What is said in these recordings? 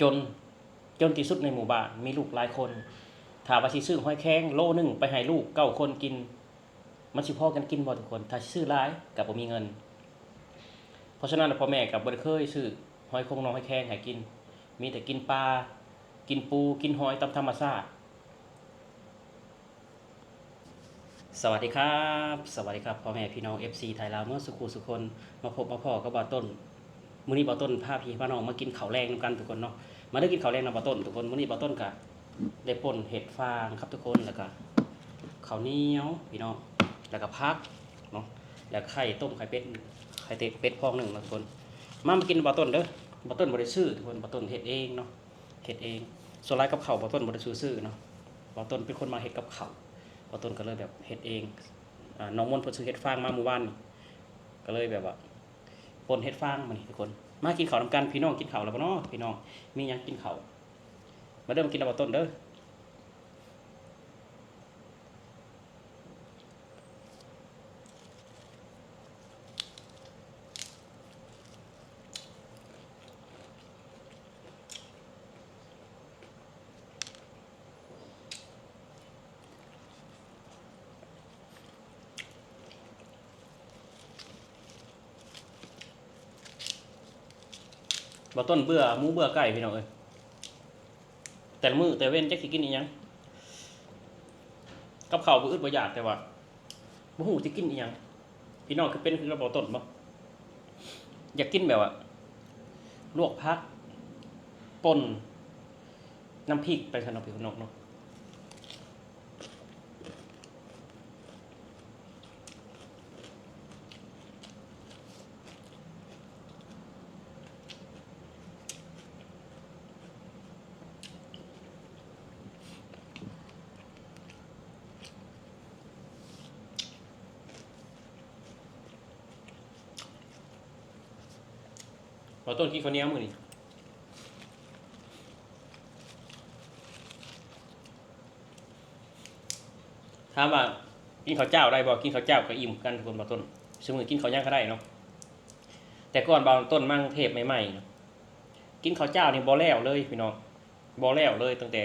จนจนที่สุดในหมู่บ้านมีลูกหลายคนถ้าว่าสิซื้อหอยแครงโลหนึงไปให้ลูกเก้าคนกิน มันสิพอกันกินบ่ทุกคน ถ้าซื้อหลายก็บ่มีเงิน เพราะฉะนั้นพ่อแม่ก็บ่ได้เคยซื้อหอยคงน้องหอยแครงให้กิน มีแต่กินปลากินปูกินหอยตามธรรมชาติสวัสดีครับ สวัสดีครับพ่อแม่พี่น้อง FC ไทยลาวเมื่อสุขุสุคนมาพบมาพ่อกับบ่าต้น มื้อนี้บ่าต้นพาพี่พาน้องมากินข้าวแรงนำกันทุกคนเนาะมาได้กินข้าวแรงนำบ่าต้นทุกคนมื้อนี้บ่าต้นก็ได้ป่นเห็ดฟางครับทุกคนแล้วก็ข้าวเหนียวพี่น้องแล้วก็ผักเนาะแล้วไข่ต้มไข่เป็ดไข่เตะเป็ดพองหนึ่งนะทุกคน มามากินบ่าต้นเด้อบ่าต้นบ่ได้ซื้อทุกคนบ่าต้นเฮ็ดเองเนาะเฮ็ดเองส่วนหลายกับข้าวบ่าต้นบ่ได้ซื้อซื้อเนาะบ่าต้นเป็นคนมาเฮ็ดกับข้าวพอต้นก็เลยแบบเฮ็ดเองน้องมนต์เพิ่นซื้อเฮ็ดฟางมาเมื่อวานก็เลยแบบว่า ปนเฮ็ดฟางมานี่ทุกคน มากินข้าวนำกันพี่น้องกินข้าวแล้วบ่เนาะพี่น้องมีหยังกินข้าวมาเริ่มกินแล้วบ่ต้นเด้อบ่ ต้นเบื่อหมูเบื่อไก่พี่น้องเอ้ยแต่ละมื้อแต่เว้นจักสิกินอีหยังกับข้าวบ่อึดบ่อยากแต่ว่าบ่ฮู้สิกินอีหยังพี่น้องคือเป็นคือเราบ่ต้นบ่อยากกินแบบว่าลวกผักป่นน้ำพริกไปซั่นเนาะพี่น้องเนาะ บ่ต้นกินข้าวเหนียวมือนี้ถามว่ากินข้าวเจ้าได้บ่กินข้าวเจ้าก็อิ่มกันทุกคนบ่ต้นซุมื้อกินข้าวหยังก็ได้เนาะแต่ก่อนบ่ต้นมั่งเทพใหม่ๆเนาะกินข้าวเจ้านี่บ่แล้วเลยพี่น้องบ่แล้วเลยตั้งแต่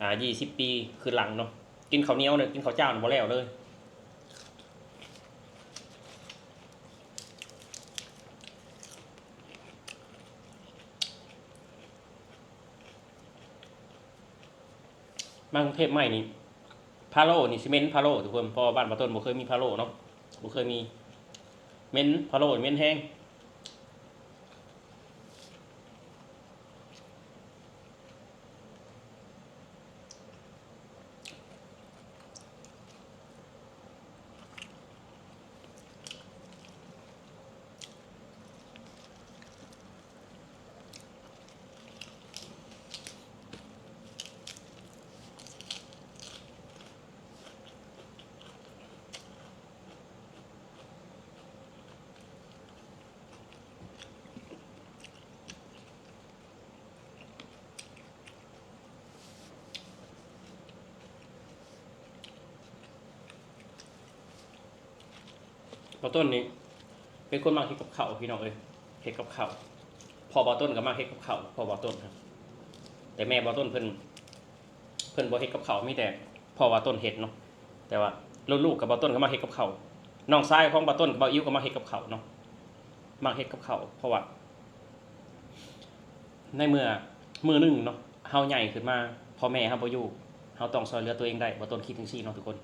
อ่า20ปีคือหลังเนาะกินข้าวเหนียวเนี่ยกินข้าวเจ้านี่บ่แล้วเลย มากรุงเทพใหม่นี่พาโลนี่ซีเมนต์พาโลทุกคนพอบ้านปะต้นบ่เคยมีพาโลเนาะบ่เคยมีเม้นพาโลเม้นแห้ง ปะต้นนี่เป็นคนมักเฮ็ดกับเขาพี่น้องเอ้ยเฮ็ดกับเขาวพอบอต้นก็มักเฮ็ดกับเขาวพอบอต้นครับ แต่แม่บอต้นเพิ่นเพิ่นบ่เฮ็ดกับเขามีแต่พ่อบอต้นเฮ็ดเนาะแต่ว่าลูกๆกับบอต้นก็มากเฮ็ดกับเขาน้องชายของบอต้นกับบออิ๋วก็มากเฮ็ดกับเขาเนาะมากเฮ็ดกับเขาเพราะว่าในเมื่อมือหนึงเนาะเฮาใหญ่ขึ้นมาพ่อแม่เฮาบ่อยู่เฮาต้องช่วยเหลือตัวเองได้บ่ต้นคิดจังซี่เนาะทุกคน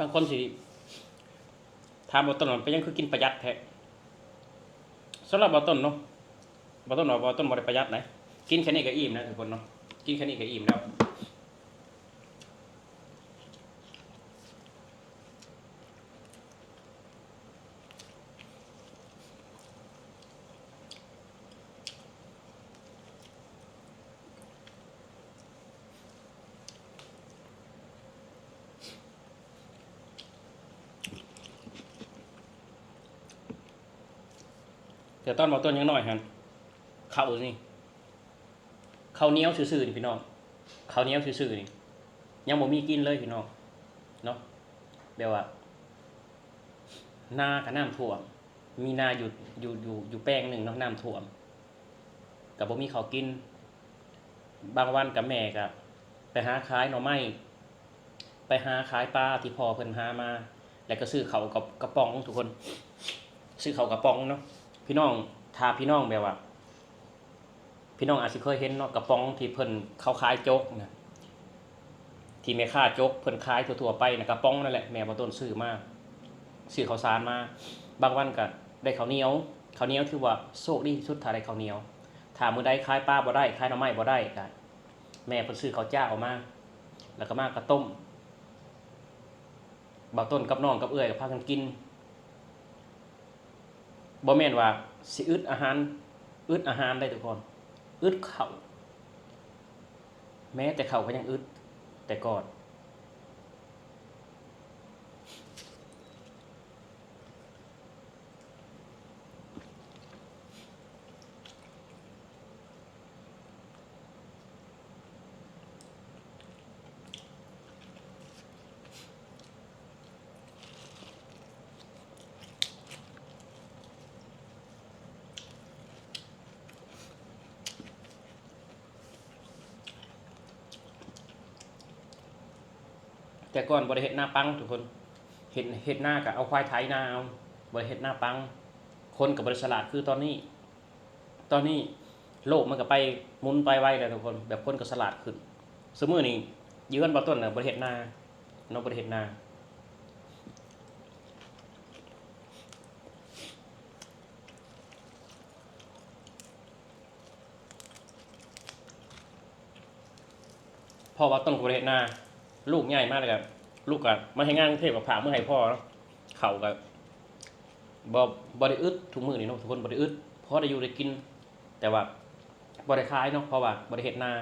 บางคนสิถามบ่ต้นว่าไปยังคือกินประหยัดแท้สำหรับบ่ต้นเนาะบ่ต้นว่าบ่ต้นบ่ได้ประหยัดไหนกินแค่นี้ก็อิ่มนะทุกคนเนาะกินแค่นี้ก็อิ่มแล้ว แต่ตอนบ่ต้นยังน้อยหันข้าวนี่ข้าวเหนียวซื่อๆนี่พี่น้องข้าวเหนียวซื่อๆนี่ยังบ่มีกินเลยพี่น้องเนาะแบบว่านากับน้ำท่วม มีนาอยู่อยู่อยู่อยู่แป้งหนึ่งเนาะน้ำท่วมกับบ่มีข้าวกิน บางวันกับแม่กับไปหาขายหน่อไม้ไปหาขายปลาที่พอเพิ่นหามา แล้วก็ซื้อเขากับกระป๋องทุกคน ซื้อเขากระป๋องเนาะ พี่น้องถ้าพี่น้องแบบว่า พี่น้องอาจจะเคยเห็นเนาะกระป๋องที่เพิ่นเขาขายโจ๊กนะที่แม่ค้าโจ๊กเพิ่นขายทั่วๆไปนะกระป๋องนั่นแหละแม่บ่ต้นซื้อมาซื้อข้าวสารมาบางวันก็ได้ข้าวเหนียวข้าวเหนียวถือว่าโชคดีที่สุดถ้าได้ข้าวเหนียวถ้ามื้อใดขายปลาบ่ได้ขายหน่อไม้บ่ได้ก็แม่เพิ่นซื้อข้าวเจ้าออกมา แล้วก็มากระต้มบ่าวต้นกับน้องกับเอื้อยก็พากันกิน บ่แม่นว่าสิอึดอาหาร อึดอาหารได้ทุกคน อึดเข่าแม้แต่เข่าก็ยังอึดแต่ก่อน แต่ก่อนบริเฮ็ดหน้าปังทุกคนเห็ดเห็ดหน้ากับเอาควายไถนาเอาบริเฮ็ดหน้าปัง คนกับบริสลาดคือตอนนี้ ตอนนี้โลกมันก็ไปมุนไปไวแล้วทุกคน แบบคนก็สลาดขึ้นสมมือนี่ยืนบ่ต้นน่ะบริเฮ็ดหน้าเนาะบริเฮ็ดหน้าพอว่าต้นบริเฮ็ดหน้า ลูกใหญ่มากเลยครับลูกกับมาให้งานกรุงเทพกับผ่าเมื่อให้พ่อเนาะเข่ากับบอบริอึดทุกมือนี่เนาะทุกคนบริอึดเพราะได้อยู่ได้กิน แต่ว่าบริคลายเนาะเพราะว่าบริเฮ็ดนา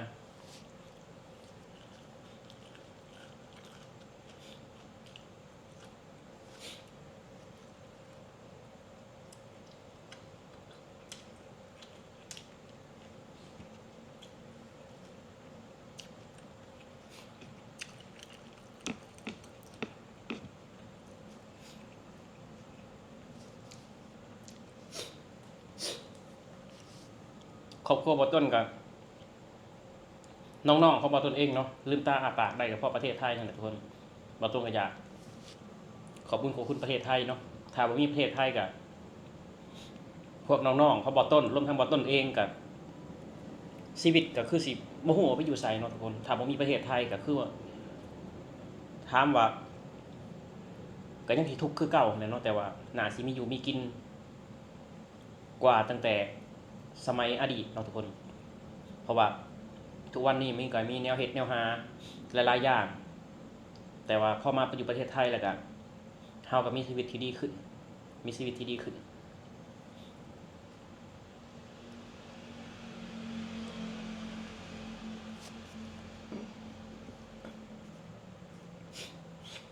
ครอบครัวบอต้นกับน้องๆเขาบอต้นเองเนาะลืมตาอาปากได้กับพ่อประเทศไทยนั่นแหละทุกคนบอต้นก็อยากขอบคุณขอบคุณประเทศไทยเนาะถ้าบ่มีประเทศไทยกับพวกน้องๆเขาบอต้นรวมทั้งบอต้นเองกับชีวิตก็คือสิบ่ฮู้ว่าไปอยู่ไสเนาะทุกคนถ้าบ่มีประเทศไทยก็คือว่าถามว่าก็ยังสิทุกข์คือเก่าแหละเนาะแต่ว่าน่าสิมีอยู่มีกิน กว่าตั้งแต่ สมัยอดีตเนาะทุกคน เพราะว่าทุกวันนี้มันก็มีแนวเฮ็ดแนวหาหลายๆอย่าง แต่ว่าพอมาอยู่ประเทศไทยแล้วก็เฮาก็มีชีวิตที่ดีขึ้น มีชีวิตที่ดีขึ้น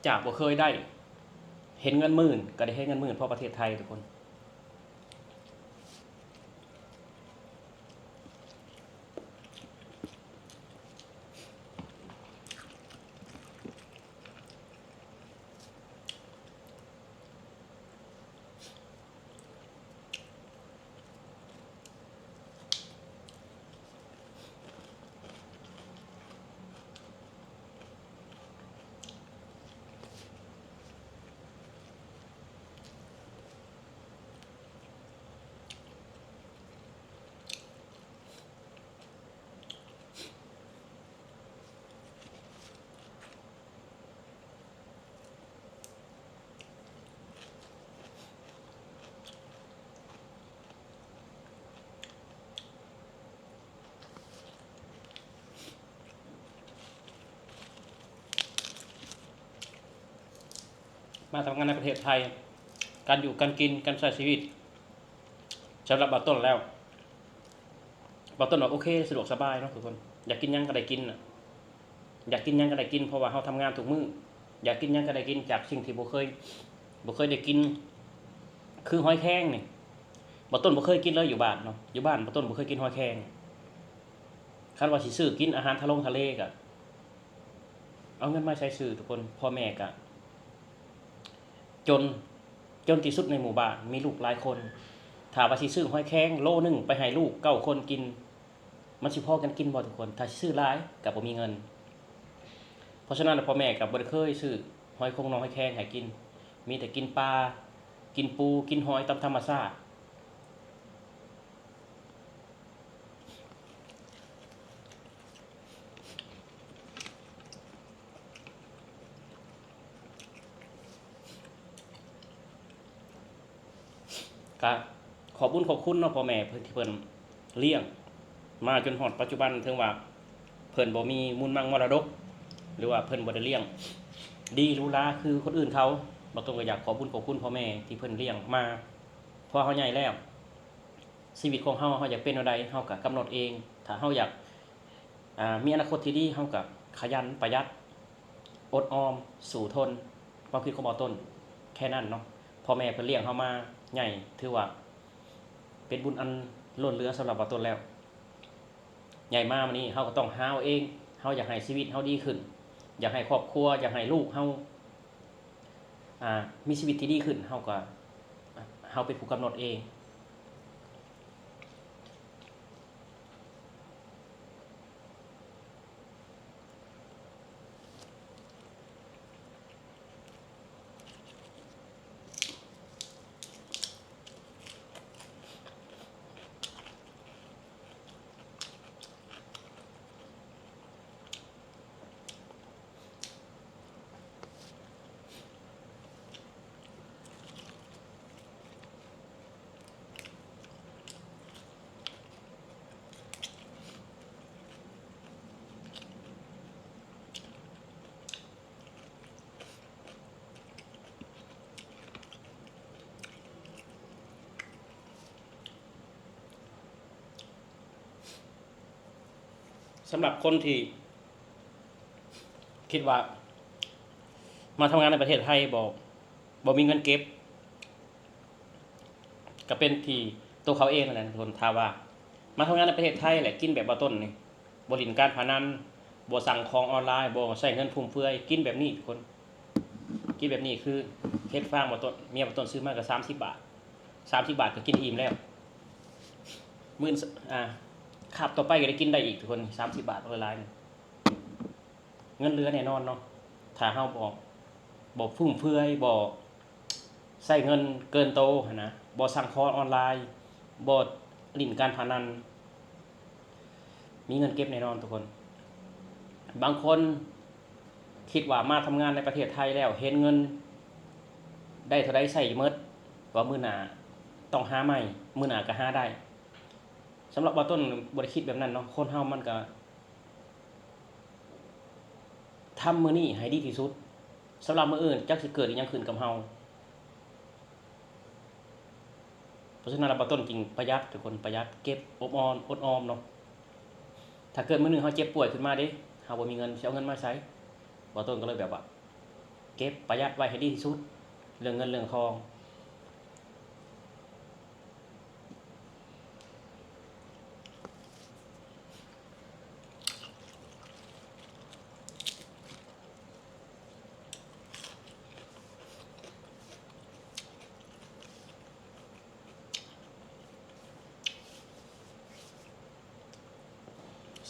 จากบ่เคยได้ เห็นเงินหมื่น ก็ได้เห็นเงินหมื่นเพราะประเทศไทยทุกคน มาทำงานในประเทศไทย การอยู่การกินการใช้ชีวิตสำหรับบาต้นแล้วบาต้นบอกโอเคสะดวกสบายเนาะทุกคน อยากกินยังก็ได้กินนะอยากกินยังก็ได้กินเพราะว่าเราทำงานทุกมืออยากกินยังก็ได้กินจากสิ่งที่บ่เคยบ่เคยได้กิน คือหอยแครงนี่บาต้นบ่เคยกินเลยอยู่บ้านเนาะอยู่บ้านบาต้นบ่เคยกินหอยแครงคันว่าสิซื้อกินอาหารทะลงทะเลก็เอาเงินมาใช้ซื้อทุกคนพ่อแม่ก็ จนจนที่สุดในหมู่บ้าน มีลูกหลายคนถ้าว่าสิซื้อหอยแข้งโลหนึงไปให้ลูกเก้าคนกิน มันสิพอกันกินบ่ทุกคน ถ้าซื้อหลายกับ่มีเงิน เพราะฉะนั้นพ่อแม่กับ่ได้เคยซื้อหอยคงน้องหอยแข้งให้กิน มีแต่กินปลากินปูกินหอยตามธรรมชาติ ก็ขอบุญขอบคุณเนาะพ่อแม่เพิ่นที่เพิ่นเลี้ยง มาจนฮอดปัจจุบันถึงว่าเพิ่นบ่มีมูลมังมรดก หรือว่าเพิ่นบ่ได้เลี้ยง ดีรู้ลาคือคนอื่นเขาบ่ต้องก็อยากขอบุญขอบคุณพ่อแม่ที่เพิ่นเลี้ยงมาพอเฮาใหญ่แล้ว ชีวิตของเฮาเฮาอยากเป็นอะไรเฮาก็กำหนดเอง ถ้าเฮาอยากอ่ามีอนาคตที่ดีเฮาก็ขยันประหยัดอดออม สู่ทนความคิดของบ่ต้น แค่นั้นเนาะพ่อแม่เพิ่นเลี้ยงเฮามา ใหญ่ถือว่า เป็นบุญอันล้นเหลือสำหรับบ่ต้นแล้ว ใหญ่มากวันนี้เฮาก็ต้องหาเอาเองเฮาอยากให้ชีวิตเฮาดีขึ้น อยากให้ครอบครัว อยากให้ลูกเฮาอ่ามีชีวิตที่ดีขึ้นเฮาก็เฮาเป็นผู้กำหนดเอง สำหรับคนที่คิดว่า มาทำงานในประเทศไทยบอกบอกมีเงินเก็บ ก็เป็นที่ตัวเขาเองนั่นแหละทุกคนทาว่า มาทำงานในประเทศไทยแหละกินแบบบาต้นนี่บริการพนันบ่สั่งของออนไลน์บ่ใช้เงินฟุ่มเฟือยกินแบบนี้คน กินแบบนี้คือเฮ็ดฟางบาต้นเมียบาต้นซื้อมาก็สามสิบบาทสามสิบบาทก็กินอิ่มแล้วมื่นอ่า ขับต่อไปก็ได้กินได้อีกทุกคนสามสิบบาทละลายหนึ่งเงินเหลือแน่นอนเนาะถ้าเฮาบอกบอกฟุ่มเฟือยบอกใส่เงินเกินโตนะบอสั่งคอร์สออนไลน์บอลิ่นการพนัน มีเงินเก็บแน่นอนทุกคน บางคนคิดว่ามาทำงานในประเทศไทยแล้ว เห็นเงิน ได้เท่าไรใส่เมดว่ามือหนาต้องหาใหม่ มือหนาก็หาได้ สำหรับบาต้นบริคิดแบบนั้นเนาะคนเฮามันก็ทำมือนี้ให้ดีที่สุดสำหรับมืออื่นจักสิเกิดยังขึ้นกับเฮาเพราะฉะนั้นเราบาต้นจริงประหยัดทุกคนประหยัดเก็บอบออมอดออมเนาะถ้าเกิดมือหนึ่งเฮาเจ็บป่วยขึ้นมาด้เฮาบ่มีเงินสิเอาเงินมาใช้บาต้นก็เลยแบบว่า เก็บประหยัดไว้ให้ดีที่สุด เรื่องเงินเรื่องทอง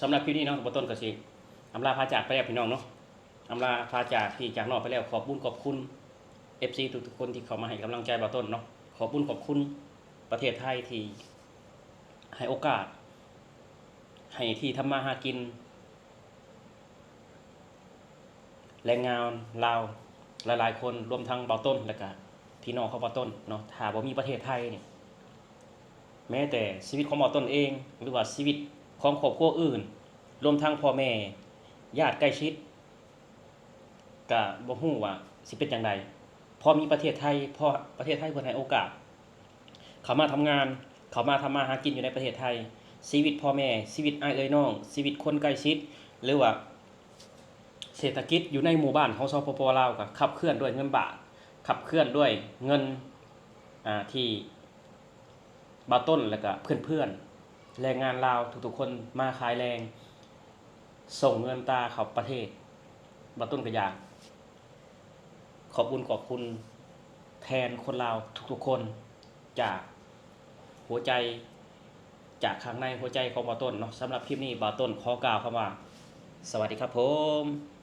สำหรับคลิปนี้เนาะบต้นก็สิอำลาพาจากไปแล้วพี่น้องเนาะอำลาพาจากที่จากนอกไปแล้วขอบคุญขอบคุณ FC ทุกๆคนที่เขามาให้กำลังใจบต้นเนาะขอบคุญขอบคุณประเทศไทยที่ให้โอกาส ให้ที่ทำมาหากินแรงงานลาวหลายๆ คนรวมทั้งเบาต้นและก็พี่น้องเขาเบาต้นเนาะถ้าบ่มีประเทศไทยเนี่ยแม้แต่ชีวิตของเบาต้นเอง หรือว่าชีวิต ของครอบครัวอื่น รวมทั้งพ่อแม่ญาติใกล้ชิดก็บ่ฮู้ว่าสิเป็นจังไดพอมีประเทศไทยพอประเทศไทยเพิ่นให้โอกาส เขามาทำงาน เขามาทำมาหากินอยู่ในประเทศไทย ชีวิตพ่อแม่ ชีวิตอ้ายเอ้ยน้อง ชีวิตคนใกล้ชิด หรือว่า เศรษฐกิจอยู่ในหมู่บ้านของสปปลาวก็ขับเคลื่อนด้วยเงินบาท ขับเคลื่อนด้วยเงินอ่าที่บาต้นแล้วก็เพื่อนๆ แรงงานลาวทุกๆคนมาขายแรง ส่งเงินตาเขาประเทศบาต้นก็อยาขอบคุณขอบคุณแทนคนลาวทุกๆคนจากหัวใจจากข้างในหัวใจของบาต้นเนาะสำหรับคลิปนี้บาต้นขอกล่าวคำว่า สวัสดีครับผม